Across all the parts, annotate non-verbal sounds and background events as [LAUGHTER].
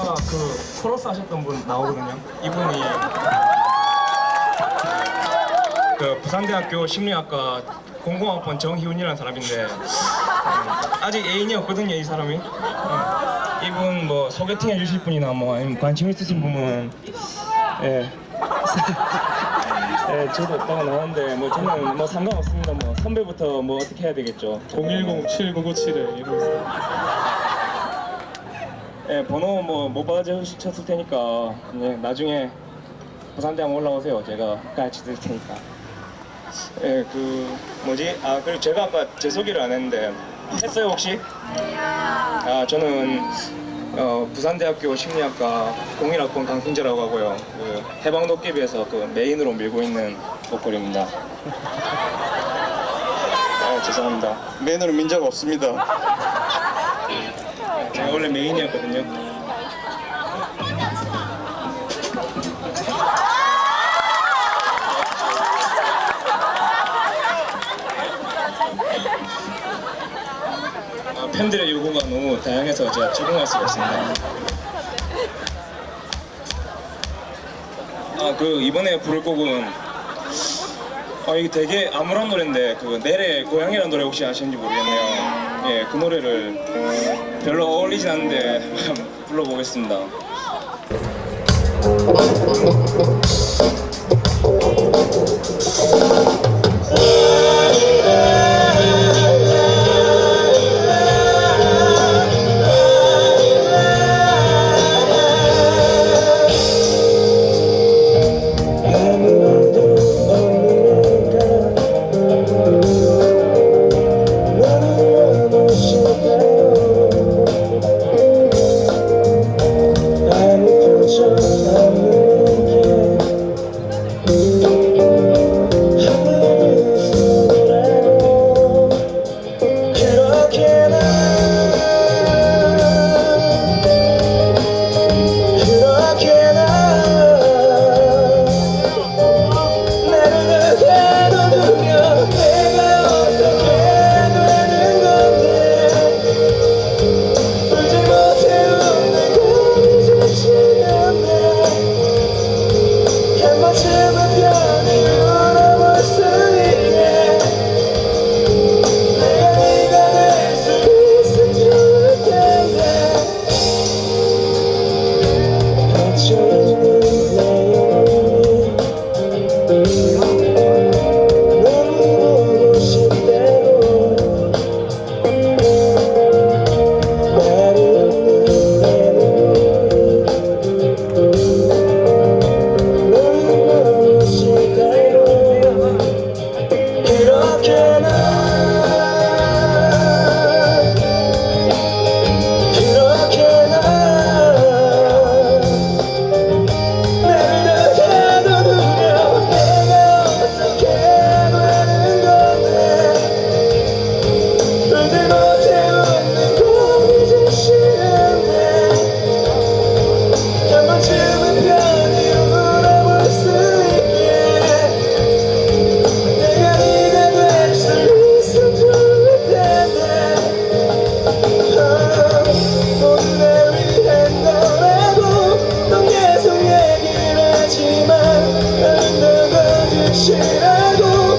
아까 그 코러스 하셨던 분 나오거든요. 이분이 그 부산대학교 심리학과 공공학번 정희훈이라는 사람인데 음, 아직 애인이 없거든요 이 사람이. 음, 이분 뭐 소개팅 해주실 분이나 뭐 아니면 관심 있으신 분은 예. [LAUGHS] 예, 저도 없다고 나왔는데 뭐 저는 뭐 상관없습니다. 뭐 선배부터 뭐 어떻게 해야 되겠죠. 010-7997에 이러세요. 예, 번호 뭐 못 받아주셨을 테니까 예, 나중에 부산대 한번 올라오세요. 제가 같이 드릴 테니까. 예, 그 뭐지? 아 그리고 제가 아까 제 소개를 안 했는데 했어요 혹시? 아 저는 어, 부산대학교 심리학과 01학번 강승재라고 하고요. 그 해방도깨비에서 그 메인으로 밀고 있는 보컬입니다. [LAUGHS] 아 죄송합니다. 매너는 민자가 없습니다. 원래 메인이었거든요. 아, 팬들의 요구가 너무 다양해서 제가 적응할 수가 없습니다. 아, 그 이번에 부를 곡은 아, 이게 되게 암울한 노래인데 그 내래 고향이라는 노래 혹시 아시는지 모르겠네요. 예, 그 노래를 별로 어울리진 않는데 [LAUGHS] 불러보겠습니다. 한번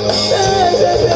쯤은 별